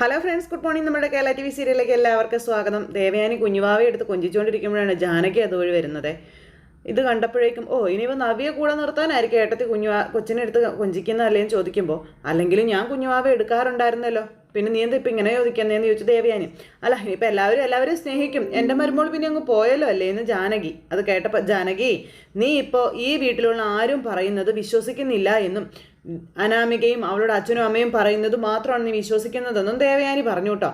Hello friends good morning നമ്മുടെ Kerala T V സീരിയലിലേക്ക് എല്ലാവർക്കും സ്വാഗതം. ദേവയാനി കുഞ്ഞുവാവി എടുത്ത് കൊഞ്ചിച്ചുകൊണ്ടിരിക്കുമ്പോഴാണ് ജാനകി അതുവഴി വരുന്നത്. ഇത് കണ്ടപ്പോഴേക്കും ഓ ഇനിയിപ്പോൾ നവിയെ കൂടെ നിർത്താനായിരിക്കും ഏട്ടത്തി കുഞ്ഞുവാ കൊച്ചിനെടുത്ത് കൊഞ്ചിക്കുന്ന ചോദിക്കുമ്പോൾ അല്ലെങ്കിൽ ഞാൻ കുഞ്ഞുവാവ എടുക്കാറുണ്ടായിരുന്നല്ലോ. പിന്നെ നീ എന്താ ഇപ്പം ഇങ്ങനെ ചോദിക്കുന്നതെന്ന് ചോദിച്ചു ദേവയാനി അല്ല ഇനിയിപ്പോൾ എല്ലാവരും എല്ലാവരും സ്നേഹിക്കും. എന്റെ മരുമോൾ പിന്നെ അങ്ങ് പോയല്ലോ അല്ലേ എന്ന് ജാനകി? അത് കേട്ടപ്പോൾ ജാനകി നീ ഇപ്പോൾ ഈ വീട്ടിലുള്ള ആരും പറയുന്നത് വിശ്വസിക്കുന്നില്ല എന്നും അനാമികയും അവളുടെ അച്ഛനും അമ്മയും പറയുന്നത് മാത്രമാണ് നീ വിശ്വസിക്കുന്നതെന്നും ദേവയാനി പറഞ്ഞു കേട്ടോ.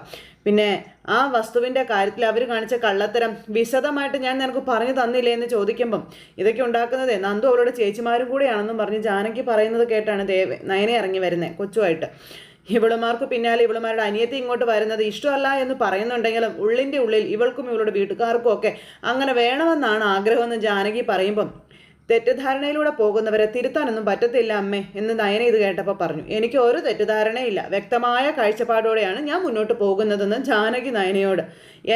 പിന്നെ ആ വസ്തുവിന്റെ കാര്യത്തിൽ അവർ കാണിച്ച കള്ളത്തരം വിശദമായിട്ട് ഞാൻ നിനക്ക് പറഞ്ഞു തന്നില്ലേ എന്ന് ചോദിക്കുമ്പം ഇതൊക്കെ ഉണ്ടാക്കുന്നത് നന്ദു അവളുടെ ചേച്ചിമാരും കൂടെയാണെന്നും പറഞ്ഞ് ജാനകി പറയുന്നത് കേട്ടാണ് ദേവ നയനെ ഇറങ്ങി വരുന്നത് കൊച്ചുമായിട്ട്. ഇവളുമാർക്ക് പിന്നാലെ ഇവളുമാരുടെ അനിയത്തി ഇങ്ങോട്ട് വരുന്നത് ഇഷ്ടമല്ല എന്ന് പറയുന്നുണ്ടെങ്കിലും ഉള്ളിന്റെ ഉള്ളിൽ ഇവൾക്കും ഇവളുടെ വീട്ടുകാർക്കും ഒക്കെ അങ്ങനെ വേണമെന്നാണ് ആഗ്രഹമെന്ന് ജാനകി പറയുമ്പം തെറ്റിദ്ധാരണയിലൂടെ പോകുന്നവരെ തിരുത്താനൊന്നും പറ്റത്തില്ല അമ്മേ എന്ന് നയന ഇത് കേട്ടപ്പോൾ പറഞ്ഞു. എനിക്ക് ഒരു തെറ്റിദ്ധാരണയില്ല. വ്യക്തമായ കാഴ്ചപ്പാടോടെയാണ് ഞാൻ മുന്നോട്ട് പോകുന്നതെന്ന് ജാനകി നയനയോട്.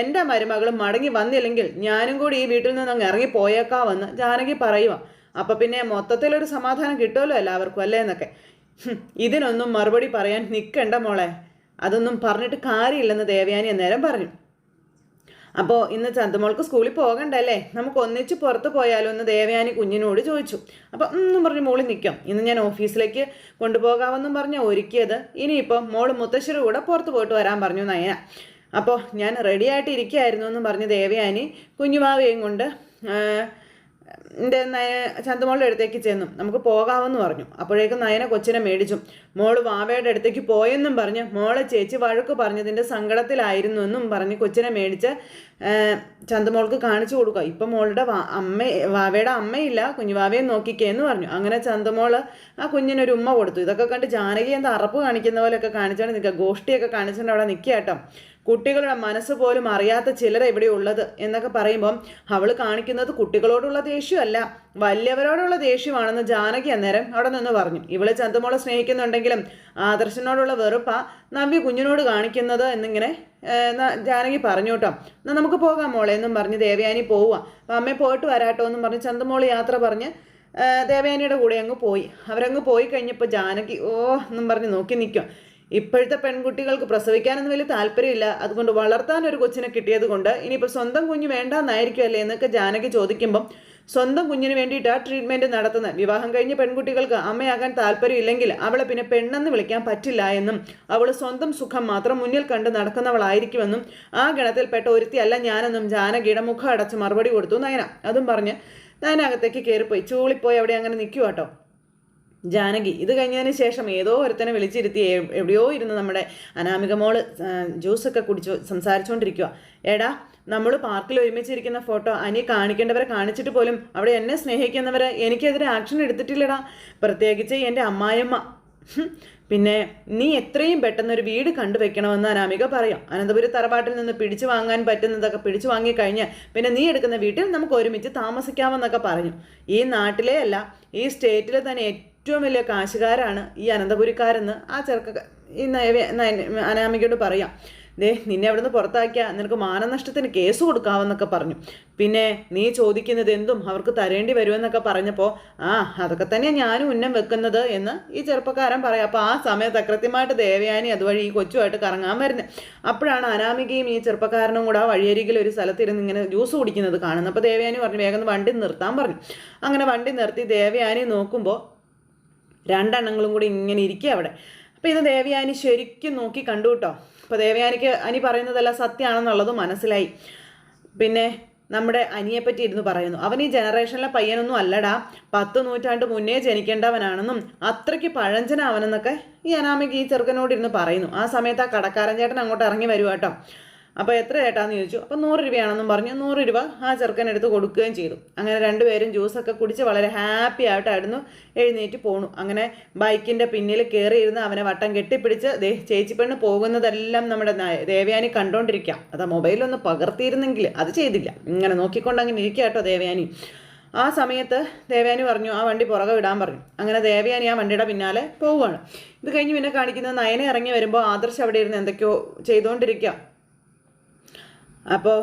എന്റെ മരുമകളും മടങ്ങി വന്നില്ലെങ്കിൽ ഞാനും കൂടി ഈ വീട്ടിൽ നിന്ന് അങ്ങ് ഇറങ്ങി പോയേക്കാവെന്ന് ജാനകി പറയുക അപ്പം പിന്നെ മൊത്തത്തിലൊരു സമാധാനം കിട്ടുമല്ലോ എല്ലാവർക്കും അല്ലേ എന്നൊക്കെ. ഇതിനൊന്നും മറുപടി പറയാൻ നിൽക്കണ്ട മോളെ. അതൊന്നും പറഞ്ഞിട്ട് കാര്യമില്ലെന്ന് ദേവയാനി അന്നേരം പറഞ്ഞു. അപ്പോൾ ഇന്ന് ചന്തമോൾക്ക് സ്കൂളിൽ പോകണ്ടല്ലേ? നമുക്ക് ഒന്നിച്ച് പുറത്ത് പോയാലോ എന്ന് ദേവയാനി കുഞ്ഞിനോട് ചോദിച്ചു. അപ്പോൾ ഒന്നും പറഞ്ഞ് മോളി നിൽക്കാം. ഇന്ന് ഞാൻ ഓഫീസിലേക്ക് കൊണ്ടുപോകാമെന്നും പറഞ്ഞ് ഒരുക്കിയത്. ഇനിയിപ്പോൾ മോൾ മുത്തശ്ശിയുടെ കൂടെ പുറത്ത് പോയിട്ട് വരാൻ പറഞ്ഞു നയന. അപ്പോൾ ഞാൻ റെഡിയായിട്ട് ഇരിക്കുകയായിരുന്നു എന്നും പറഞ്ഞ് ദേവയാനി കുഞ്ഞുമാവയും കൊണ്ട് എന്റെ നയ ചന്തമോളുടെ അടുത്തേക്ക് ചെന്നു. നമുക്ക് പോകാമെന്ന് പറഞ്ഞു. അപ്പോഴേക്കും നയന കൊച്ചിനെ മേടിച്ചു. മോൾ വാവയുടെ അടുത്തേക്ക് പോയെന്നും പറഞ്ഞ് മോളെ ചേച്ചി വഴക്ക് പറഞ്ഞതിന്റെ സങ്കടത്തിലായിരുന്നു എന്നും പറഞ്ഞ് കൊച്ചിനെ മേടിച്ച് ചന്തമോൾക്ക് കാണിച്ചു കൊടുക്കുക. ഇപ്പം മോളുടെ അമ്മ വാവയുടെ അമ്മയില്ല കുഞ്ഞുവാവയെ നോക്കിക്കേ എന്ന് പറഞ്ഞു. അങ്ങനെ ചന്തമോൾ ആ കുഞ്ഞിനൊരു ഉമ്മ കൊടുത്തു. ഇതൊക്കെ കണ്ട് ജാനകി എന്താ അറപ്പ് കാണിക്കുന്ന പോലെയൊക്കെ കാണിച്ചോണ്ട് നിൽക്കുക. ഗോഷ്ടിയൊക്കെ കാണിച്ചുകൊണ്ട് അവിടെ നിൽക്കുക കേട്ടോ. കുട്ടികളുടെ മനസ്സ് പോലും അറിയാത്ത ചിലർ ഇവിടെ ഉള്ളത് എന്നൊക്കെ പറയുമ്പം അവൾ കാണിക്കുന്നത് കുട്ടികളോടുള്ള ദേഷ്യമല്ല വലിയവരോടുള്ള ദേഷ്യമാണെന്ന് ജാനകി അന്നേരം അവിടെ നിന്ന് പറഞ്ഞു. ഇവളെ ചന്തുമോളെ സ്നേഹിക്കുന്നുണ്ടെങ്കിലും ആദർശനോടുള്ള വെറുപ്പാ നവ്യ കുഞ്ഞിനോട് കാണിക്കുന്നത് എന്നിങ്ങനെ ജാനകി പറഞ്ഞു കേട്ടോ. എന്നാൽ നമുക്ക് പോകാം മോളെ എന്നും പറഞ്ഞ് ദേവയാനി പോവുക അപ്പം അമ്മയെ പോയിട്ട് വരാട്ടോ എന്നും പറഞ്ഞ് ചന്തമോൾ യാത്ര പറഞ്ഞ് ദേവയാനിയുടെ കൂടെ അങ്ങ് പോയി. അവരങ്ങ് പോയി കഴിഞ്ഞപ്പോൾ ജാനകി ഓ എന്നും പറഞ്ഞ് നോക്കി നിൽക്കും. ഇപ്പോഴത്തെ പെൺകുട്ടികൾക്ക് പ്രസവിക്കാനൊന്നും വലിയ താല്പര്യമില്ല. അതുകൊണ്ട് വളർത്താൻ ഒരു കൊച്ചിനെ കിട്ടിയത് കൊണ്ട് ഇനിയിപ്പോൾ സ്വന്തം കുഞ്ഞ് വേണ്ടാന്നായിരിക്കുമല്ലേ എന്നൊക്കെ ജാനകി ചോദിക്കുമ്പം സ്വന്തം കുഞ്ഞിന് വേണ്ടിയിട്ട് ആ ട്രീറ്റ്മെന്റ് നടത്തുന്നത് വിവാഹം കഴിഞ്ഞ പെൺകുട്ടികൾക്ക് അമ്മയാകാൻ താല്പര്യമില്ലെങ്കിൽ അവളെ പിന്നെ പെണ്ണെന്ന് വിളിക്കാൻ പറ്റില്ല എന്നും അവൾ സ്വന്തം സുഖം മാത്രം മുന്നിൽ കണ്ട് നടക്കുന്നവളായിരിക്കുമെന്നും ആ ഗണത്തിൽപ്പെട്ട ഒരുത്തിയല്ല ഞാനെന്നും ജാനകിയുടെ മുഖം അടച്ച് മറുപടി കൊടുത്തു നയന. അതും പറഞ്ഞ് നയനകത്തേക്ക് കയറിപ്പോയി ചൂളിപ്പോയി അവിടെ അങ്ങനെ നിൽക്കുക കേട്ടോ ജാനകി. ഇത് കഴിഞ്ഞതിന് ശേഷം ഏതോ ഒരുത്തനെ വിളിച്ചിരുത്തി എവിടെയോ ഇരുന്ന് നമ്മുടെ അനാമിക മോൾ ജ്യൂസൊക്കെ കുടിച്ചു സംസാരിച്ചുകൊണ്ടിരിക്കുക എടാ നമ്മൾ പാർക്കിൽ ഒരുമിച്ചിരിക്കുന്ന ഫോട്ടോ അനി കാണിക്കേണ്ടവരെ കാണിച്ചിട്ട് പോലും അവിടെ എന്നെ സ്നേഹിക്കുന്നവരെ എനിക്കെതിരെ ആക്ഷൻ എടുത്തിട്ടില്ലടാ. പ്രത്യേകിച്ച് എന്റെ അമ്മായിയമ്മ. പിന്നെ നീ എത്രയും പെട്ടെന്ന് ഒരു വീട് കണ്ടുവെക്കണമെന്ന് അനാമിക പറയാം. അനന്തപുരി തറവാട്ടിൽ നിന്ന് പിടിച്ചു വാങ്ങാൻ പറ്റുന്നതൊക്കെ പിടിച്ചു വാങ്ങിക്കഴിഞ്ഞ് പിന്നെ നീ എടുക്കുന്ന വീട്ടിൽ നമുക്ക് ഒരുമിച്ച് താമസിക്കാമെന്നൊക്കെ പറഞ്ഞു. ഈ നാട്ടിലെ അല്ല ഈ സ്റ്റേറ്റിലെ തന്നെ ഏറ്റവും വലിയ കാശുകാരാണ് ഈ അനന്തപുരിക്കാരെന്ന് ആ ചെറുക്ക ഈ അനാമികയോട് പറയാം. ദേ നിന്നെ അവിടുന്ന് പുറത്താക്കിയാൽ നിനക്ക് മാനനഷ്ടത്തിന് കേസ് കൊടുക്കാമെന്നൊക്കെ പറഞ്ഞു. പിന്നെ നീ ചോദിക്കുന്നത് എന്തും അവർക്ക് തരേണ്ടി വരുമെന്നൊക്കെ പറഞ്ഞപ്പോൾ ആ അതൊക്കെ തന്നെ ഞാനും ഉന്നം വെക്കുന്നത് എന്ന് ഈ ചെറുപ്പക്കാരൻ പറയാം. അപ്പോൾ ആ സമയത്ത് അകൃത്യമായിട്ട് ദേവയാനി അതുവഴി ഈ കൊച്ചുമായിട്ട് കറങ്ങാൻ വരുന്നത് അപ്പോഴാണ് അനാമികയും ഈ ചെറുപ്പക്കാരനും കൂടെ ആ വഴിയരികിൽ ഒരു സ്ഥലത്തിരുന്ന് ഇങ്ങനെ ജ്യൂസ് കുടിക്കുന്നത് കാണുന്നത്. അപ്പോൾ ദേവയാനി പറഞ്ഞു വേഗം വണ്ടി നിർത്താൻ പറഞ്ഞു. അങ്ങനെ വണ്ടി നിർത്തി ദേവയാനി നോക്കുമ്പോൾ രണ്ടെണ്ണങ്ങളും കൂടി ഇങ്ങനെ ഇരിക്കുക അവിടെ. അപ്പോൾ ഇത് ദേവയാനി ശരിക്കും നോക്കി കണ്ടു കേട്ടോ. അപ്പോൾ ദേവയാനിക്ക് അനി പറയുന്നതെല്ലാം സത്യമാണെന്നുള്ളത് മനസ്സിലായി. പിന്നെ നമ്മുടെ അനിയെപ്പറ്റി ഇരുന്ന് പറയുന്നു. അവൻ ഈ ജനറേഷനിലെ പയ്യനൊന്നും അല്ലടാ. പത്ത് നൂറ്റാണ്ട് മുന്നേ ജനിക്കേണ്ടവനാണെന്നും അത്രയ്ക്ക് പഴഞ്ചനാവനെന്നൊക്കെ ഈ അനാമിക്ക് ഈ ചെറുക്കനോട് ഇരുന്ന് പറയുന്നു. ആ സമയത്ത് ആ കടക്കാരൻ ചേട്ടൻ അങ്ങോട്ട് ഇറങ്ങി വരുവാട്ടോ അപ്പോൾ എത്ര ചേട്ടാന്ന് ചോദിച്ചു. അപ്പോൾ നൂറ് രൂപയാണെന്നും പറഞ്ഞു. നൂറ് രൂപ ആ ചെറുക്കനെടുത്ത് കൊടുക്കുകയും ചെയ്തു. അങ്ങനെ രണ്ടുപേരും ജ്യൂസൊക്കെ കുടിച്ച് വളരെ ഹാപ്പി ആയിട്ടായിരുന്നു എഴുന്നേറ്റ് പോണു. അങ്ങനെ ബൈക്കിന്റെ പിന്നിൽ കയറിയിരുന്ന് അവനെ വട്ടം കെട്ടിപ്പിടിച്ച് ദേ ചേച്ചി പെണ്ണ് പോകുന്നതെല്ലാം നമ്മുടെ ദേവയാനി കണ്ടോണ്ടിരിക്കാം. അതാ മൊബൈലൊന്ന് പകർത്തിയിരുന്നെങ്കിൽ അത് ചെയ്തില്ല. ഇങ്ങനെ നോക്കിക്കൊണ്ട് അങ്ങനെ ഇരിക്കുക കേട്ടോ ദേവയാനി. ആ സമയത്ത് ദേവയാനി പറഞ്ഞു ആ വണ്ടി പുറകെ വിടാൻ പറഞ്ഞു. അങ്ങനെ ദേവയാനി ആ വണ്ടിയുടെ പിന്നാലെ പോവുകയാണ്. ഇത് കഴിഞ്ഞ് പിന്നെ കാണിക്കുന്നത് നയനെ ഇറങ്ങി വരുമ്പോൾ ആദർശ് അവിടെ ഇരുന്ന് എന്തൊക്കെയോ ചെയ്തുകൊണ്ടിരിക്കുക അപ്പോൾ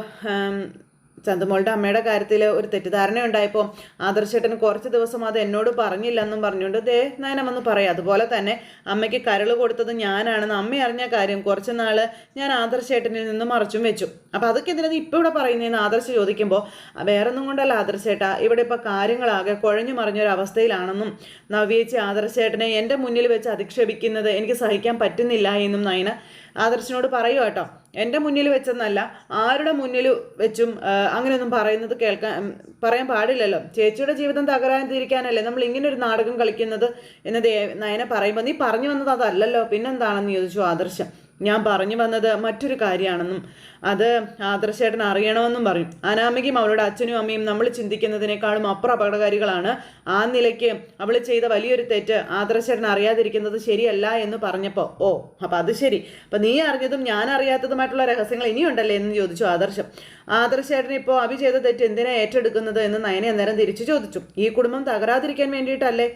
ചന്ദമോളുടെ അമ്മയുടെ കാര്യത്തിൽ ഒരു തെറ്റിദ്ധാരണ ഉണ്ടായപ്പോൾ ആദർശേട്ടൻ കുറച്ച് ദിവസം അത് എന്നോട് പറഞ്ഞില്ലെന്നും പറഞ്ഞുകൊണ്ട് ദേ നയനമെന്ന് പറയാം. അതുപോലെ തന്നെ അമ്മയ്ക്ക് കരൾ കൊടുത്തത് ഞാനാണെന്ന് അമ്മ അറിഞ്ഞ കാര്യം കുറച്ച് നാൾ ഞാൻ ആദർശേട്ടനിൽ നിന്ന് മറച്ചും വെച്ചു. അപ്പോൾ അതൊക്കെ എന്തിനാണ് ഇപ്പോൾ ഇവിടെ പറയുന്നതെന്ന് ആദർശ ചോദിക്കുമ്പോൾ വേറൊന്നും കൊണ്ടല്ല ആദർശേട്ട ഇവിടെ ഇപ്പോൾ കാര്യങ്ങളാകെ കുഴഞ്ഞു മറിഞ്ഞൊരു അവസ്ഥയിലാണെന്നും നവ്യേച്ചി ആദർശേട്ടനെ എന്റെ മുന്നിൽ വെച്ച് അധിക്ഷേപിക്കുന്നത് എനിക്ക് സഹിക്കാൻ പറ്റുന്നില്ല എന്നും നയന ആദർശിനോട് പറയുക കേട്ടോ. എന്റെ മുന്നിൽ വെച്ചെന്നല്ല ആരുടെ മുന്നിൽ വെച്ചും അങ്ങനെയൊന്നും പറയുന്നത് കേൾക്കാൻ പറയാൻ പാടില്ലല്ലോ. ചേച്ചിയുടെ ജീവിതം തകരാതിരിക്കാനല്ലേ നമ്മൾ ഇങ്ങനെ ഒരു നാടകം കളിക്കുന്നത് എന്ന് ദേ നയന പറയുമ്പോൾ നീ പറഞ്ഞു വന്നത് അതല്ലല്ലോ. പിന്നെന്താണെന്ന് ചോദിച്ചു ആദർശം. ഞാൻ പറഞ്ഞു വന്നത് മറ്റൊരു കാര്യമാണെന്നും അത് ആദർശേട്ടൻ അറിയണമെന്നും പറയും. അനാമികയും അവളുടെ അച്ഛനും അമ്മയും നമ്മൾ ചിന്തിക്കുന്നതിനേക്കാളും അപ്പുറം അപകടകാരികളാണ്. ആ നിലയ്ക്ക് അവൾ ചെയ്ത വലിയൊരു തെറ്റ് ആദർശേട്ടൻ അറിയാതിരിക്കുന്നത് ശരിയല്ല എന്ന് പറഞ്ഞപ്പോൾ ഓ അപ്പം അത് ശരി. അപ്പം നീ അറിഞ്ഞതും ഞാൻ അറിയാത്തതുമായിട്ടുള്ള രഹസ്യങ്ങൾ ഇനിയുണ്ടല്ലേ? എന്ന് ചോദിച്ചു ആദർശം. ആദർശേട്ടൻ ഇപ്പോൾ അഭി ചെയ്ത തെറ്റ് എന്തിനാ ഏറ്റെടുക്കുന്നത്? എന്ന് നയനെ അന്നേരം തിരിച്ചു ചോദിച്ചു. ഈ കുടുംബം തകരാതിരിക്കാൻ വേണ്ടിയിട്ടല്ലേ?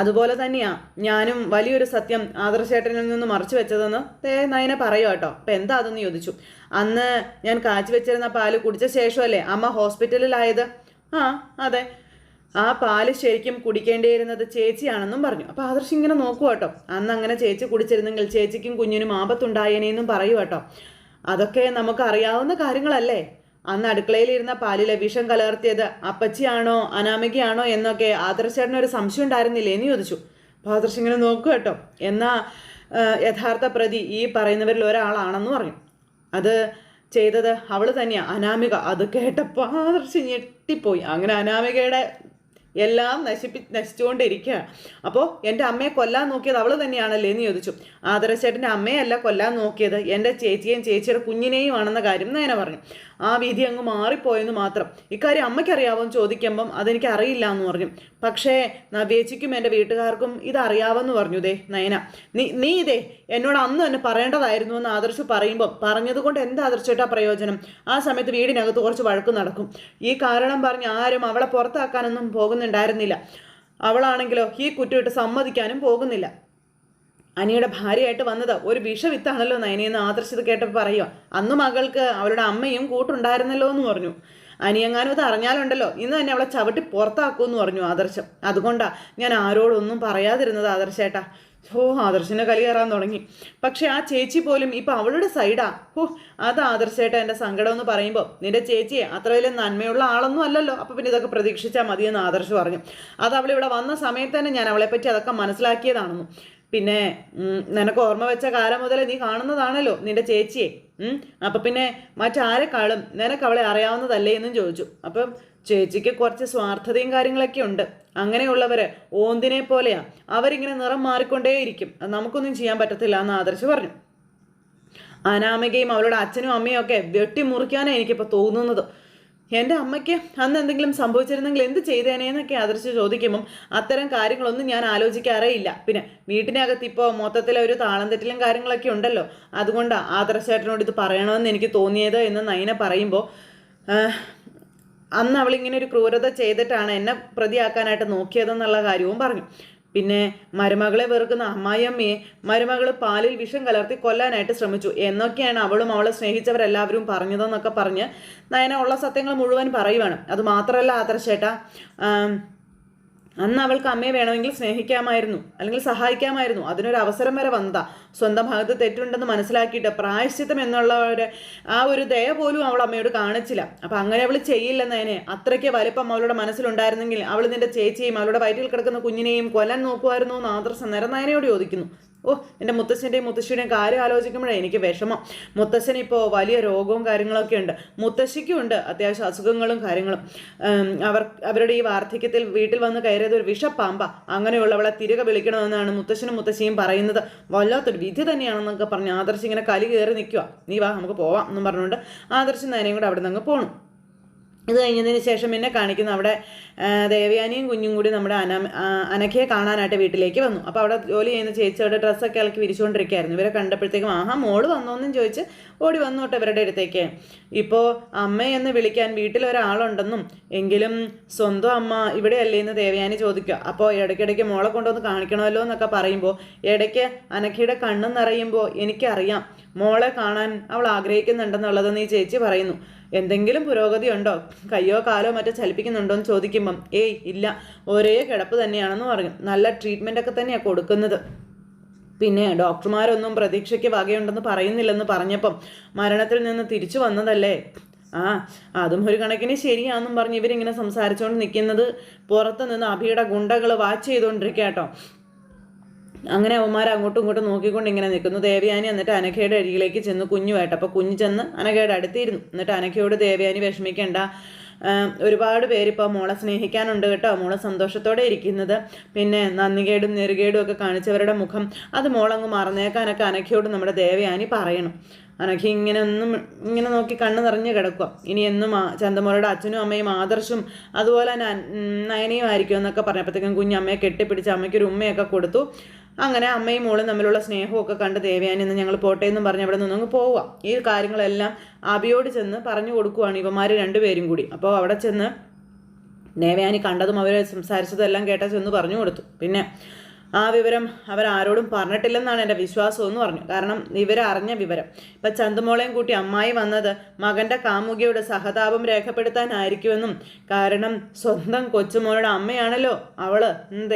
അതുപോലെ തന്നെയാ ഞാനും വലിയൊരു സത്യം ആദർശേട്ടനിൽ നിന്ന് മറച്ചു വെച്ചതെന്ന് തേ നയനെ പറയൂ കേട്ടോ. അപ്പം എന്താ അതെന്ന് ചോദിച്ചു. അന്ന് ഞാൻ കാച്ചി വെച്ചിരുന്ന പാൽ കുടിച്ച ശേഷമല്ലേ അമ്മ ഹോസ്പിറ്റലിലായത്? ആ അതെ. ആ പാൽ ശരിക്കും കുടിക്കേണ്ടിയിരുന്നത് ചേച്ചിയാണെന്നും പറഞ്ഞു. അപ്പോൾ ആദർശ് ഇങ്ങനെ നോക്കൂ കേട്ടോ. അന്ന് അങ്ങനെ ചേച്ചി കുടിച്ചിരുന്നെങ്കിൽ ചേച്ചിക്കും കുഞ്ഞിനും ആപത്തുണ്ടായേനെന്നും പറയൂ കേട്ടോ. അതൊക്കെ നമുക്ക് അറിയാവുന്ന കാര്യങ്ങളല്ലേ? അന്ന് അടുക്കളയിലിരുന്ന പാലിലെ വിഷം കലർത്തിയത് അപ്പച്ചിയാണോ അനാമികയാണോ എന്നൊക്കെ ആദർശേട്ടന് ഒരു സംശയം ഉണ്ടായിരുന്നില്ലേ എന്ന് ചോദിച്ചു. ആദർശ് ഇങ്ങനെ നോക്കൂ കേട്ടോ. എന്നാ യഥാർത്ഥ പ്രതി ഈ പറയുന്നവരിൽ ഒരാളാണെന്ന് പറഞ്ഞു. അത് ചെയ്തത് അവൾ തന്നെയാണ് അനാമിക. അത് കേട്ടപ്പോൾ ആദർശ് ഞെട്ടിപ്പോയി. അങ്ങനെ അനാമികയുടെ എല്ലാം നശിപ്പി നശിച്ചുകൊണ്ടിരിക്കുക. അപ്പോൾ എന്റെ അമ്മയെ കൊല്ലാൻ നോക്കിയത് അവൾ തന്നെയാണല്ലേ എന്ന് ചോദിച്ചു. ആദർശേട്ടന്റെ അമ്മയല്ല കൊല്ലാൻ നോക്കിയത്. എന്റെ ചേച്ചിയെയും ചേച്ചിയുടെ കുഞ്ഞിനെയും ആണെന്ന കാര്യം നേനെ പറഞ്ഞു. ആ വിധി അങ്ങ് മാറിപ്പോയെന്ന് മാത്രം. ഇക്കാര്യം അമ്മയ്ക്കറിയാവോ എന്ന് ചോദിക്കുമ്പം അതെനിക്ക് അറിയില്ല എന്ന് പറഞ്ഞു. പക്ഷേ നവ്യേച്ചിക്കും എന്റെ വീട്ടുകാർക്കും ഇതറിയാവെന്ന് പറഞ്ഞു ദേ നയന. നീ നീ ഇതേ എന്നോട് അന്ന് തന്നെ പറയേണ്ടതായിരുന്നു എന്ന് ആദർശ് പറയുമ്പോൾ പറഞ്ഞതുകൊണ്ട് എന്താ ആദർശേട്ടാ പ്രയോജനം? ആ സമയത്ത് വീടിനകത്ത് കുറച്ച് വഴക്ക് നടക്കും. ഈ കാരണം പറഞ്ഞ് ആരും അവളെ പുറത്താക്കാനൊന്നും പോകുന്നുണ്ടായിരുന്നില്ല അവളാണെങ്കിലോ ഈ കുറ്റമിട്ട് സമ്മതിക്കാനും പോകുന്നില്ല. അനിയുടെ ഭാര്യയായിട്ട് വന്നത് ഒരു വിഷവിത്താണല്ലോ നയനിയെന്ന് ആദർശിത് കേട്ടപ്പോൾ പറയുക അന്ന് മകൾക്ക് അവളുടെ അമ്മയും കൂട്ടുണ്ടായിരുന്നല്ലോ എന്ന് പറഞ്ഞു. അനിയങ്ങാനും അത് അറിഞ്ഞാലുണ്ടല്ലോ. ഇന്ന് തന്നെ അവളെ ചവിട്ടി പുറത്താക്കുമെന്ന് പറഞ്ഞു ആദർശം. അതുകൊണ്ടാണ് ഞാൻ ആരോടൊന്നും പറയാതിരുന്നത് ആദർശേട്ടാ. ഓ ആദർശന കലി കയറാൻ തുടങ്ങി. പക്ഷെ ആ ചേച്ചി പോലും ഇപ്പം അവളുടെ സൈഡാ. ഓ അത് ആദർശേട്ട എന്റെ സങ്കടം എന്ന് പറയുമ്പോൾ നിന്റെ ചേച്ചിയെ അത്ര വലിയ നന്മയുള്ള ആളൊന്നും അല്ലല്ലോ. അപ്പം പിന്നെ ഇതൊക്കെ പ്രതീക്ഷിച്ചാൽ മതിയെന്ന് ആദർശ് പറഞ്ഞു. അത് അവളിവിടെ വന്ന സമയത്ത് തന്നെ ഞാൻ അവളെപ്പറ്റി അതൊക്കെ മനസ്സിലാക്കിയതാണെന്നു. പിന്നെ നിനക്ക് ഓർമ്മ വെച്ച കാലം മുതൽ നീ കാണുന്നതാണല്ലോ നിന്റെ ചേച്ചിയെ. അപ്പൊ പിന്നെ മറ്റാരെക്കാളും നിനക്ക് അവളെ അറിയാവുന്നതല്ലേ എന്നും ചോദിച്ചു. അപ്പം ചേച്ചിക്ക് കുറച്ച് സ്വാർത്ഥതയും കാര്യങ്ങളൊക്കെ ഉണ്ട്. അങ്ങനെയുള്ളവര് ഓന്തിനെ പോലെയാ. അവരിങ്ങനെ നിറം മാറിക്കൊണ്ടേയിരിക്കും. അത് നമുക്കൊന്നും ചെയ്യാൻ പറ്റത്തില്ല എന്ന് ആദർശ് പറഞ്ഞു. അനാമികയും അവളുടെ അച്ഛനും അമ്മയും ഒക്കെ വെട്ടിമുറിക്കാനാണ് എനിക്കിപ്പോൾ തോന്നുന്നത്. എന്റെ അമ്മയ്ക്ക് അന്ന് എന്തെങ്കിലും സംഭവിച്ചിരുന്നെങ്കിൽ എന്ത് ചെയ്തേനേന്നൊക്കെ ആദർശ് ചോദിക്കുമ്പം അത്തരം കാര്യങ്ങളൊന്നും ഞാൻ ആലോചിക്കാറേ ഇല്ല പിന്നെ വീട്ടിനകത്ത് ഇപ്പോൾ മൊത്തത്തിലെ ഒരു താളം തെറ്റിലും കാര്യങ്ങളൊക്കെ ഉണ്ടല്ലോ. അതുകൊണ്ടാണ് ആദർശേട്ടനോട് ഇത് പറയണമെന്ന് എനിക്ക് തോന്നിയത് എന്ന് നയന പറയുമ്പോൾ അന്ന് അവളിങ്ങനെ ഒരു ക്രൂരത ചെയ്തിട്ടാണ് എന്നെ പ്രതിയാക്കാനായിട്ട് നോക്കിയതെന്നുള്ള കാര്യവും പറഞ്ഞു. പിന്നെ മരുമകളെ വെറുക്കുന്ന അമ്മായിയമ്മയെ മരുമകൾ പാലിൽ വിഷം കലർത്തി കൊല്ലാനായിട്ട് ശ്രമിച്ചു. എന്നൊക്കെയാണ് അവളും അവളെ സ്നേഹിച്ചവരെല്ലാവരും പറഞ്ഞതെന്നൊക്കെ പറഞ്ഞ് നയന ഉള്ള സത്യങ്ങൾ മുഴുവൻ പറയുവാണ്. അത് മാത്രമല്ല ആദർശേട്ടാ അന്ന് അവൾക്ക് അമ്മയെ വേണമെങ്കിൽ സ്നേഹിക്കാമായിരുന്നു അല്ലെങ്കിൽ സഹായിക്കാമായിരുന്നു. അതിനൊരു അവസരം വരെ വന്നതാ. സ്വന്തം ഭാഗത്ത് തെറ്റുണ്ടെന്ന് മനസ്സിലാക്കിയിട്ട് പ്രായശ്ചിത്തം എന്നുള്ള ആ ഒരു ദയ പോലും അവൾ അമ്മയോട് കാണിച്ചില്ല. അപ്പം അങ്ങനെ അവൾ ചെയ്യില്ലെന്നതിനെ അത്രയ്ക്ക് വലിപ്പം അവളുടെ മനസ്സിലുണ്ടായിരുന്നെങ്കിൽ അവൾ നിന്റെ ചേച്ചിയും അവളുടെ വയറ്റിൽ കിടക്കുന്ന കുഞ്ഞിനെയും കൊല്ലാൻ നോക്കുമായിരുന്നു എന്ന് ആദർശം നിരനായനയോട് ചോദിക്കുന്നു. ഓ എന്റെ മുത്തശ്ശന്റെയും മുത്തശ്ശിയുടെയും കാര്യം ആലോചിക്കുമ്പോഴേ എനിക്ക് വിഷമം. മുത്തശ്ശന് ഇപ്പോൾ വലിയ രോഗവും കാര്യങ്ങളൊക്കെ ഉണ്ട്. മുത്തശ്ശിക്കും ഉണ്ട് അത്യാവശ്യം അസുഖങ്ങളും കാര്യങ്ങളും. അവർ അവരുടെ ഈ വാർദ്ധക്യത്തിൽ വീട്ടിൽ വന്ന് കയറിയത് ഒരു വിഷപ്പാമ്പ. അങ്ങനെയുള്ളവളെ തിരികെ വിളിക്കണമെന്നാണ് മുത്തശ്ശനും മുത്തശ്ശിയും പറയുന്നത്. വല്ലാത്തൊരു വിധി തന്നെയാണെന്നൊക്കെ പറഞ്ഞ് ആദർശ് ഇങ്ങനെ കലി കയറി നിൽക്കുക നീ വാ നമുക്ക് പോവാം എന്നും പറഞ്ഞുകൊണ്ട് ആദർശ് നേരെയും കൂടെ അവിടെ നിന്ന് അങ്ങ് പോണു. ഇത് കഴിഞ്ഞതിന് ശേഷം എന്നെ കാണിക്കുന്ന അവിടെ ദേവയാനിയും കുഞ്ഞും കൂടി നമ്മുടെ അന അനഖയെ കാണാനായിട്ട് വീട്ടിലേക്ക് വന്നു. അപ്പോൾ അവിടെ ജോലി ചെയ്യുന്ന ചേച്ചി ചേച്ചിയുടെ ഡ്രസ്സൊക്കെ ഇളക്കി വിരിച്ചുകൊണ്ടിരിക്കുകയായിരുന്നു ഇവരെ കണ്ടപ്പോഴത്തേക്കും ആഹാ മോൾ വന്നോന്നും ചോദിച്ച് ഓടി വന്നു കേട്ടോ ഇവരുടെ അടുത്തേക്ക്. ഇപ്പോൾ അമ്മയെന്ന് വിളിക്കാൻ വീട്ടിലൊരാളുണ്ടെന്നും എങ്കിലും സ്വന്തം അമ്മ ഇവിടെയല്ലേ? എന്ന് ദേവയാനി ചോദിക്കുക. അപ്പോൾ ഇടയ്ക്കിടയ്ക്ക് മോളെ കൊണ്ടുവന്ന് കാണിക്കണമല്ലോ എന്നൊക്കെ പറയുമ്പോൾ ഇടയ്ക്ക് അനഖയുടെ കണ്ണെന്നറിയുമ്പോൾ നിറയുമ്പോൾ എനിക്കറിയാം മോളെ കാണാൻ അവൾ ആഗ്രഹിക്കുന്നുണ്ടെന്നുള്ളതെന്ന് ഈ ചേച്ചി പറയുന്നു. എന്തെങ്കിലും പുരോഗതി ഉണ്ടോ? കയ്യോ കാലോ മറ്റോ ചലിപ്പിക്കുന്നുണ്ടോ എന്ന് ചോദിക്കുമ്പം ഏയ് ഇല്ല. ഒരേ കിടപ്പ് തന്നെയാണെന്ന് പറഞ്ഞു. നല്ല ട്രീറ്റ്മെന്റ് ഒക്കെ തന്നെയാണ് കൊടുക്കുന്നത്. പിന്നെ ഡോക്ടർമാരൊന്നും പ്രതീക്ഷയ്ക്ക് വകയുണ്ടെന്ന് പറയുന്നില്ലെന്ന് പറഞ്ഞപ്പം മരണത്തിൽ നിന്ന് തിരിച്ചു വന്നതല്ലേ? ആ അതും ഒരു കണക്കിന് ശരിയാണെന്നും പറഞ്ഞ് ഇവരിങ്ങനെ സംസാരിച്ചുകൊണ്ട് നിൽക്കുന്നത് പുറത്ത് നിന്ന് അഭിയുടെ ഗുണ്ടകൾ വാച്ച് ചെയ്തുകൊണ്ടിരിക്കുക കേട്ടോ. അങ്ങനെ അവന്മാർ അങ്ങോട്ടും ഇങ്ങോട്ടും നോക്കിക്കൊണ്ട് ഇങ്ങനെ നിൽക്കുന്നു. ദേവയാനി എന്നിട്ട് അനഘയുടെ അരികിലേക്ക് ചെന്ന് കുഞ്ഞുമായിട്ട് അപ്പോൾ കുഞ്ഞ് ചെന്ന് അനഘയുടെ അടുത്തിരുന്നു. എന്നിട്ട് അനഘയോട് ദേവയാനി വിഷമിക്കേണ്ട. ഒരുപാട് പേരിപ്പോൾ മോളെ സ്നേഹിക്കാനുണ്ട് കേട്ടോ. മോളെ സന്തോഷത്തോടെ ഇരിക്കുന്നത്. പിന്നെ നന്ദികേടും നെറുകേടും ഒക്കെ കാണിച്ചവരുടെ മുഖം അത് മോളങ്ങ് മറന്നേക്കാനൊക്കെ അനഘയോട് നമ്മുടെ ദേവയാനി പറയണം. അനഖി ഇങ്ങനെ ഒന്നും ഇങ്ങനെ നോക്കി കണ്ണ് നിറഞ്ഞ് കിടക്കുക ഇനി എന്നും ചന്തമോളുടെ അച്ഛനും അമ്മയും ആദർശും അതുപോലെ തന്നെ നയനയും ആയിരിക്കും എന്നൊക്കെ പറഞ്ഞപ്പോഴത്തേക്കും കുഞ്ഞമ്മയെ കെട്ടിപ്പിടിച്ച് അമ്മയ്ക്കൊരു ഉമ്മയൊക്കെ കൊടുത്തു. അങ്ങനെ അമ്മയും മോളും തമ്മിലുള്ള സ്നേഹമൊക്കെ കണ്ട് ദേവയാനിന്ന് ഞങ്ങൾ പോട്ടെ പറഞ്ഞ് അവിടെ നിന്നങ്ങ് പോവുക. ഈ കാര്യങ്ങളെല്ലാം അബിയോട് ചെന്ന് പറഞ്ഞു കൊടുക്കുവാണ് ഇവന്മാർ രണ്ടുപേരും കൂടി. അപ്പോൾ അവിടെ ചെന്ന് ദേവയാനി കണ്ടതും അവർ സംസാരിച്ചതും എല്ലാം കേട്ടാ ചെന്ന് പറഞ്ഞു കൊടുത്തു. പിന്നെ ആ വിവരം അവരാരോടും പറഞ്ഞിട്ടില്ലെന്നാണ് എന്റെ വിശ്വാസം എന്ന് പറഞ്ഞു. കാരണം ഇവരറിഞ്ഞ വിവരം. ഇപ്പം ചന്തുമോളെയും കൂട്ടി അമ്മായി വന്നത് മകന്റെ കാമുകിയുടെ സഹതാപം രേഖപ്പെടുത്താനായിരിക്കുമെന്നും കാരണം സ്വന്തം കൊച്ചുമോളുടെ അമ്മയാണല്ലോ അവൾ.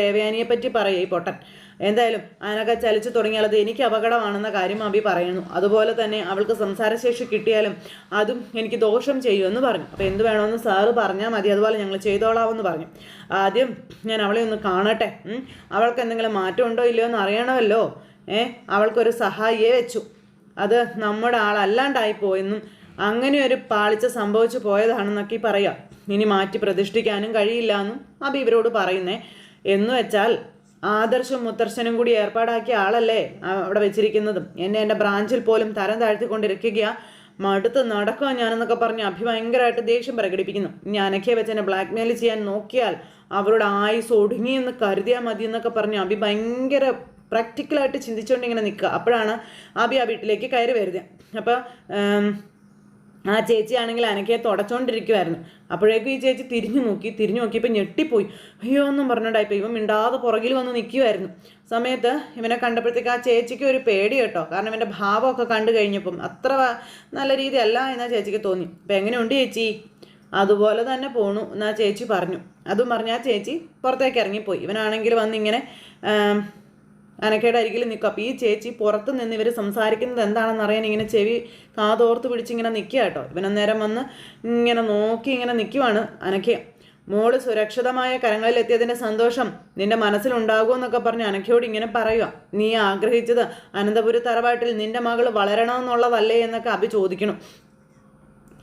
ദേവയാനിയെ പറ്റി പറയേ ഈ പൊട്ടൻ. എന്തായാലും അതിനൊക്കെ ചലിച്ചു തുടങ്ങിയാൽ അത് എനിക്ക് അപകടമാണെന്ന കാര്യം അബി പറയുന്നു. അതുപോലെ തന്നെ അവൾക്ക് സംസാരശേഷി കിട്ടിയാലും അതും എനിക്ക് ദോഷം ചെയ്യുമെന്ന് പറഞ്ഞു. അപ്പോൾ എന്ത് വേണമെന്ന് സാറ് പറഞ്ഞാൽ മതി. അതുപോലെ ഞങ്ങൾ ചെയ്തോളാമെന്ന് പറഞ്ഞു. ആദ്യം ഞാൻ അവളെ ഒന്ന് കാണട്ടെ. അവൾക്ക് എന്തെങ്കിലും മാറ്റമുണ്ടോ ഇല്ലയോ എന്ന് അറിയണമല്ലോ. ഏ? അവൾക്കൊരു സഹായിയെ വെച്ചു. അത് നമ്മുടെ ആളല്ലാണ്ടായി പോയെന്നും അങ്ങനെ ഒരു പാളിച്ച സംഭവിച്ചു പോയതാണെന്നൊക്കെ പറയാം. ഇനി മാറ്റി പ്രതിഷ്ഠിക്കാനും കഴിയില്ല എന്നും അബി ഇവരോട് പറയുന്നേ. എന്ന് വെച്ചാൽ ആദർശും മുത്തർശനും കൂടി ഏർപ്പാടാക്കിയ ആളല്ലേ അവിടെ വെച്ചിരിക്കുന്നതും? എന്നെ എന്റെ ബ്രാഞ്ചിൽ പോലും തരം താഴ്ത്തിക്കൊണ്ടിരിക്കുക മടുത്ത് നടക്കുക ഞാനെന്നൊക്കെ പറഞ്ഞ് അഭി ഭയങ്കരമായിട്ട് ദേഷ്യം പ്രകടിപ്പിക്കുന്നു. ഇനി അനഖയെ വെച്ച് എന്നെ ബ്ലാക്ക് മെയിൽ ചെയ്യാൻ നോക്കിയാൽ അവരുടെ ആയുസ് ഒടുങ്ങിയെന്ന് കരുതിയാൽ മതി എന്നൊക്കെ പറഞ്ഞ് അഭി ഭയങ്കര പ്രാക്ടിക്കലായിട്ട് ചിന്തിച്ചുകൊണ്ട് ഇങ്ങനെ നിൽക്കുക. അപ്പോഴാണ് അഭി ആ വീട്ടിലേക്ക് കയറി വരുന്നത്. അപ്പോൾ ആ ചേച്ചിയാണെങ്കിൽ അനക്കയെ തുടച്ചോണ്ടിരിക്കുമായിരുന്നു അപ്പോഴേക്കും ഈ ചേച്ചി തിരിഞ്ഞു നോക്കി തിരിഞ്ഞു നോക്കിയപ്പോൾ ഞെട്ടിപ്പോയി. അയ്യോ എന്നും പറഞ്ഞിട്ടായിപ്പോൾ ഇവൻ മിണ്ടാതെ പുറകിൽ വന്ന് നിൽക്കുമായിരുന്നു സമയത്ത് ഇവനെ കണ്ടപ്പോഴത്തേക്ക് ആ ചേച്ചിക്ക് ഒരു പേടി കേട്ടോ. കാരണം ഇവന്റെ ഭാവമൊക്കെ കണ്ടു കഴിഞ്ഞപ്പം അത്ര നല്ല രീതിയല്ല എന്നാ ചേച്ചിക്ക് തോന്നി. അപ്പം എങ്ങനെയുണ്ട് ചേച്ചി? അതുപോലെ തന്നെ പോണു എന്നാ ചേച്ചി പറഞ്ഞു. അതും പറഞ്ഞാൽ ചേച്ചി പുറത്തേക്ക് ഇറങ്ങിപ്പോയി. ഇവനാണെങ്കിൽ വന്നിങ്ങനെ അനക്കയുടെ അരികിൽ നിൽക്കും അപ്പോൾ ഈ ചേച്ചി പുറത്ത് നിന്ന് ഇവർ സംസാരിക്കുന്നത് എന്താണെന്ന് അറിയാൻ ഇങ്ങനെ ചെവി കാതോർത്ത് പിടിച്ചിങ്ങനെ നിൽക്കുക കേട്ടോ. ഇവനന്നേരം വന്ന് ഇങ്ങനെ നോക്കി ഇങ്ങനെ നിൽക്കുവാണ് അനക്കയും മോൾ സുരക്ഷിതമായ കരങ്ങളിലെത്തിയതിന്റെ സന്തോഷം നിന്റെ മനസ്സിലുണ്ടാകുമെന്നൊക്കെ പറഞ്ഞ് അനക്കയോട് ഇങ്ങനെ പറയുക നീ ആഗ്രഹിച്ചത് അനന്തപുര തറവാട്ടിൽ നിന്റെ മകൾ വളരണമെന്നുള്ളതല്ലേ എന്നൊക്കെ അഭി ചോദിക്കണം.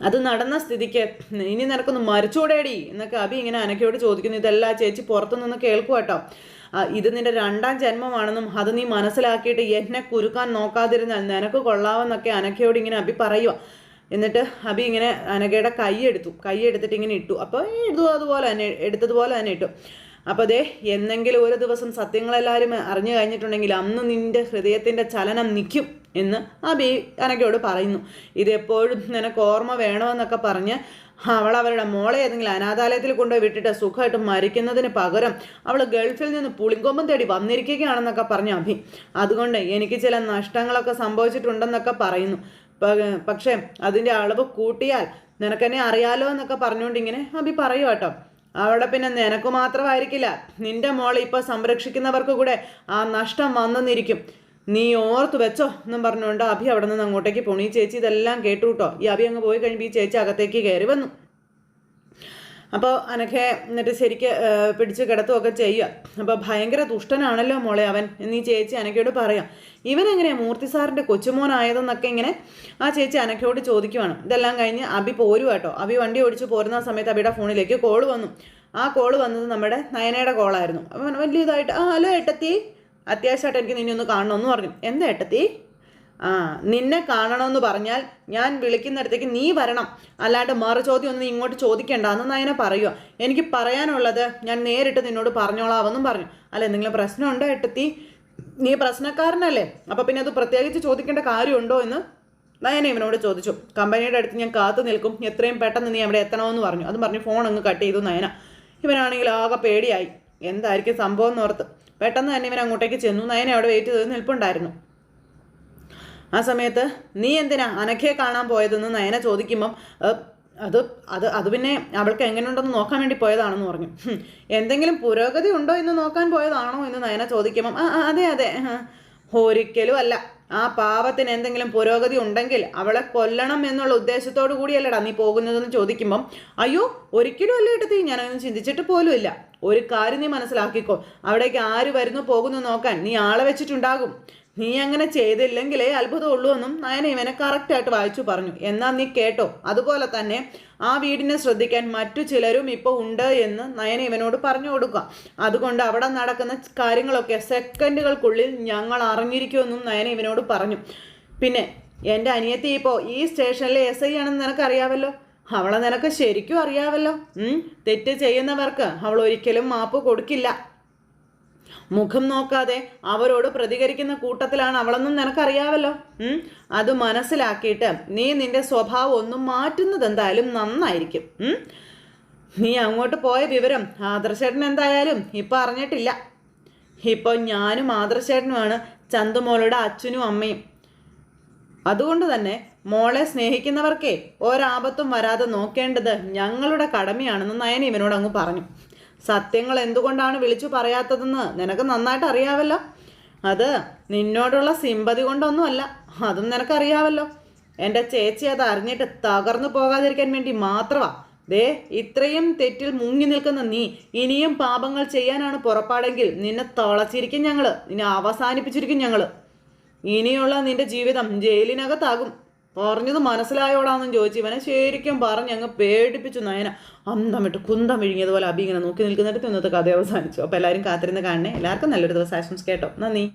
അത് നടന്ന സ്ഥിതിക്ക് ഇനി നിനക്കൊന്ന് മരിച്ചൂടേടി എന്നൊക്കെ അഭി ഇങ്ങനെ അനക്കയോട് ചോദിക്കുന്നു. ഇതെല്ലാം ചേച്ചി പുറത്തുനിന്ന് കേൾക്കുക കേട്ടോ. ഇത് നിന്റെ രണ്ടാം ജന്മമാണെന്നും അത് നീ മനസ്സിലാക്കിയിട്ട് എന്നെ കുരുക്കാൻ നോക്കാതിരുന്നാൽ നിനക്ക് കൊള്ളാവെന്നൊക്കെ അനക്കയോട് ഇങ്ങനെ അഭി പറയുക എന്നിട്ട് അഭി ഇങ്ങനെ അനഘയുടെ കൈ എടുത്തു. കൈ എടുത്തിട്ട് ഇങ്ങനെ ഇട്ടു. അപ്പോൾ ഇതു അതുപോലെ തന്നെ എടുത്തതുപോലെ തന്നെ ഇട്ടു. അപ്പോൾ ദേ എന്നെങ്കിലും ഒരു ദിവസം സത്യങ്ങളെല്ലാവരും അറിഞ്ഞു കഴിഞ്ഞിട്ടുണ്ടെങ്കിൽ അന്ന് നിന്റെ ഹൃദയത്തിന്റെ ചലനം നിൽക്കും എന്ന് അബി അനക്കയോട് പറയുന്നു. ഇതെപ്പോഴും നിനക്ക് ഓർമ്മ വേണമെന്നൊക്കെ പറഞ്ഞ് അവൾ അവരുടെ മോളെ ഏതെങ്കിലും അനാഥാലയത്തിൽ കൊണ്ടുപോയി വിട്ടിട്ട് സുഖമായിട്ട് മരിക്കുന്നതിന് പകരം അവൾ ഗൾഫിൽ നിന്ന് പുളിങ്കൊമ്പം തേടി വന്നിരിക്കുകയാണെന്നൊക്കെ പറഞ്ഞു അഭി. അതുകൊണ്ട് എനിക്ക് ചില നഷ്ടങ്ങളൊക്കെ സംഭവിച്ചിട്ടുണ്ടെന്നൊക്കെ പറയുന്നു. പക്ഷേ അതിന്റെ അളവ് കൂട്ടിയാൽ നിനക്കെന്നെ അറിയാലോ എന്നൊക്കെ പറഞ്ഞുകൊണ്ട് ഇങ്ങനെ അഭി പറയുക കേട്ടോ. അവിടെ പിന്നെ നിനക്ക് മാത്രമായിരിക്കില്ല. നിന്റെ മോളെ ഇപ്പോൾ സംരക്ഷിക്കുന്നവർക്ക് കൂടെ ആ നഷ്ടം വന്നെന്നിരിക്കും. നീ ഓർത്ത് വെച്ചോ എന്നും പറഞ്ഞുകൊണ്ട് അഭി അവിടെ നിന്ന് അങ്ങോട്ടേക്ക് പോണു. ഈ ചേച്ചി ഇതെല്ലാം കേട്ടു കേട്ടോ ഈ അഭി അങ്ങ് പോയി കഴിയുമ്പോൾ ഈ ചേച്ചി അകത്തേക്ക് കയറി വന്നു. അപ്പോൾ അനഖെ എന്നിട്ട് ശരിക്ക് പിടിച്ച് കിടത്തുകയൊക്കെ ചെയ്യുക. അപ്പോൾ ഭയങ്കര ദുഷ്ടനാണല്ലോ മോളെ അവൻ എന്നീ ചേച്ചി അനക്കയോട് പറയാം. ഇവൻ എങ്ങനെയാണ് മൂർത്തി സാറിന്റെ കൊച്ചുമോനായതെന്നൊക്കെ ഇങ്ങനെ ആ ചേച്ചി അനക്കയോട് ചോദിക്കുവാണ്. ഇതെല്ലാം കഴിഞ്ഞ് അബി പോരുക കേട്ടോ അബി വണ്ടി ഓടിച്ച് പോരുന്ന സമയത്ത് അബിയുടെ ഫോണിലേക്ക് കോൾ വന്നു. ആ കോൾ വന്നത് നമ്മുടെ നയനയുടെ കോളായിരുന്നു അപ്പം വലിയ ഇതായിട്ട് ആ ഹലോ ഏട്ടത്തി. അത്യാവശ്യമായിട്ട് എനിക്ക് നിന്നെ ഒന്ന് കാണണമെന്ന് പറഞ്ഞു. എന്താ ഏട്ടത്തി? ആ നിന്നെ കാണണമെന്ന് പറഞ്ഞാൽ ഞാൻ വിളിക്കുന്നിടത്തേക്ക് നീ വരണം. അല്ലാണ്ട് മറു ചോദ്യം ഒന്നും ഇങ്ങോട്ട് ചോദിക്കേണ്ട എന്ന് നയന പറയുക എനിക്ക് പറയാനുള്ളത് ഞാൻ നേരിട്ട് നിന്നോട് പറഞ്ഞോളാവെന്നും പറഞ്ഞു. അല്ല എന്തെങ്കിലും പ്രശ്നമുണ്ടോ എട്ടത്തി നീ പ്രശ്നക്കാരനല്ലേ? അപ്പോൾ പിന്നെ അത് പ്രത്യേകിച്ച് ചോദിക്കേണ്ട കാര്യമുണ്ടോ എന്ന് നയന ഇവനോട് ചോദിച്ചു. കമ്പനിയുടെ അടുത്ത് ഞാൻ കാത്തു നിൽക്കും. എത്രയും പെട്ടെന്ന് നീ അവിടെ എത്തണമെന്ന് പറഞ്ഞു. അതും പറഞ്ഞു ഫോൺ അങ്ങ് കട്ട് ചെയ്തു നയന. ഇവനാണെങ്കിൽ ആകെ പേടിയായി. എന്തായിരിക്കും സംഭവം എന്ന് ഓർത്ത്. പെട്ടെന്ന് തന്നെ ഇവൻ അങ്ങോട്ടേക്ക് ചെന്നു. നയന അവിടെ വെയിറ്റ് ചെയ്ത് നിൽപ്പുണ്ടായിരുന്നു. ആ സമയത്ത് നീ എന്തിനാ അനഖയെ കാണാൻ പോയതെന്ന് നയന ചോദിക്കുമ്പം അത് അത് അത് പിന്നെ അവൾക്ക് എങ്ങനെയുണ്ടെന്ന് നോക്കാൻ വേണ്ടി പോയതാണെന്ന് പറഞ്ഞു. എന്തെങ്കിലും പുരോഗതി ഉണ്ടോ എന്ന് നോക്കാൻ പോയതാണോ എന്ന് നയന ചോദിക്കുമ്പം ആ അതെ അതെ ഒരിക്കലും അല്ല. ആ പാവത്തിന് എന്തെങ്കിലും പുരോഗതി ഉണ്ടെങ്കിൽ അവളെ കൊല്ലണം എന്നുള്ള ഉദ്ദേശത്തോടു കൂടിയല്ലടാ നീ പോകുന്നതെന്ന് ചോദിക്കുമ്പം അയ്യോ ഒരിക്കലും അല്ല ഏട്ടത്തി. ഞാനൊന്നും ചിന്തിച്ചിട്ട് പോലും ഇല്ല ഒരു കാര്യം നീ മനസ്സിലാക്കിക്കോ. അവിടേക്ക് ആര് വരുന്നു പോകുന്നു നോക്കാൻ നീ ആളെ വെച്ചിട്ടുണ്ടാകും. നീ അങ്ങനെ ചെയ്തില്ലെങ്കിലേ അത്ഭുതമുള്ളൂ എന്നും നയന ഇവനെ കറക്റ്റായിട്ട് വായിച്ചു പറഞ്ഞു. എന്നാൽ നീ കേട്ടോ. അതുപോലെ തന്നെ ആ വീടിനെ ശ്രദ്ധിക്കാൻ മറ്റു ചിലരും ഇപ്പോൾ ഉണ്ട് എന്ന് നയന ഇവനോട് പറഞ്ഞു കൊടുക്കുക. അതുകൊണ്ട് അവിടെ നടക്കുന്ന കാര്യങ്ങളൊക്കെ സെക്കൻഡുകൾക്കുള്ളിൽ ഞങ്ങൾ അറിഞ്ഞിരിക്കുമെന്നും നയന ഇവനോട് പറഞ്ഞു. പിന്നെ എന്റെ അനിയത്തി ഇപ്പോൾ ഈ സ്റ്റേഷനിലെ എസ് ഐ ആണെന്ന് നിനക്കറിയാവല്ലോ? അവളെ നിനക്ക് ശരിക്കും അറിയാവല്ലോ. തെറ്റ് ചെയ്യുന്നവർക്ക് അവൾ ഒരിക്കലും മാപ്പ് കൊടുക്കില്ല. മുഖം നോക്കാതെ അവരോട് പ്രതികരിക്കുന്ന കൂട്ടത്തിലാണ് അവളെന്നും നിനക്കറിയാവല്ലോ? അത് മനസ്സിലാക്കിയിട്ട് നീ നിന്റെ സ്വഭാവം ഒന്നും മാറ്റുന്നത് എന്തായാലും നന്നായിരിക്കും? നീ അങ്ങോട്ട് പോയ വിവരം ആദർശേട്ടൻ എന്തായാലും ഇപ്പം അറിഞ്ഞിട്ടില്ല. ഇപ്പോൾ ഞാനും ആദർശേട്ടനുമാണ് ചന്തുമോളുടെ അച്ഛനും അമ്മയും. അതുകൊണ്ട് തന്നെ മോളെ സ്നേഹിക്കുന്നവർക്കേ ഒരാപത്തും വരാതെ നോക്കേണ്ടത് ഞങ്ങളുടെ കടമയാണെന്ന് നയന ഇവനോട് അങ്ങ് പറഞ്ഞു. സത്യങ്ങൾ എന്തുകൊണ്ടാണ് വിളിച്ചു പറയാത്തതെന്ന് നിനക്ക് നന്നായിട്ട് അറിയാവല്ലോ. അത് നിന്നോടുള്ള സിമ്പതി കൊണ്ടൊന്നുമല്ല അതും നിനക്കറിയാവല്ലോ. എന്റെ ചേച്ചി അത് അറിഞ്ഞിട്ട് തകർന്നു പോകാതിരിക്കാൻ വേണ്ടി മാത്രമാ. ദേ ഇത്രയും തെറ്റിൽ മുങ്ങി നിൽക്കുന്ന നീ ഇനിയും പാപങ്ങൾ ചെയ്യാനാണ് പുറപ്പാടെങ്കിൽ നിന്നെ തളച്ചിരിക്കും ഞങ്ങൾ നിന്നെ അവസാനിപ്പിച്ചിരിക്കും ഞങ്ങൾ. ഇനിയുള്ള നിന്റെ ജീവിതം ജയിലിനകത്താകും. പറഞ്ഞത് മനസ്സിലായോടാന്നും ചോദിച്ചു. ഇവനെ ശരിക്കും പറഞ്ഞ് അങ്ങ് പേടിപ്പിച്ചു നയന. അന്തം വിട്ട് കുന്തം വിഴുങ്ങിയതുപോലെ അബി ഇങ്ങനെ നോക്കി നിൽക്കുന്നിടത്ത് ഇന്നത്തെ കഥ അവസാനിച്ചു. അപ്പോൾ എല്ലാവരും കാത്തിരുന്ന് കാണണേ. എല്ലാവർക്കും നല്ലൊരു ദിവസം. കേട്ടോ. നന്ദി.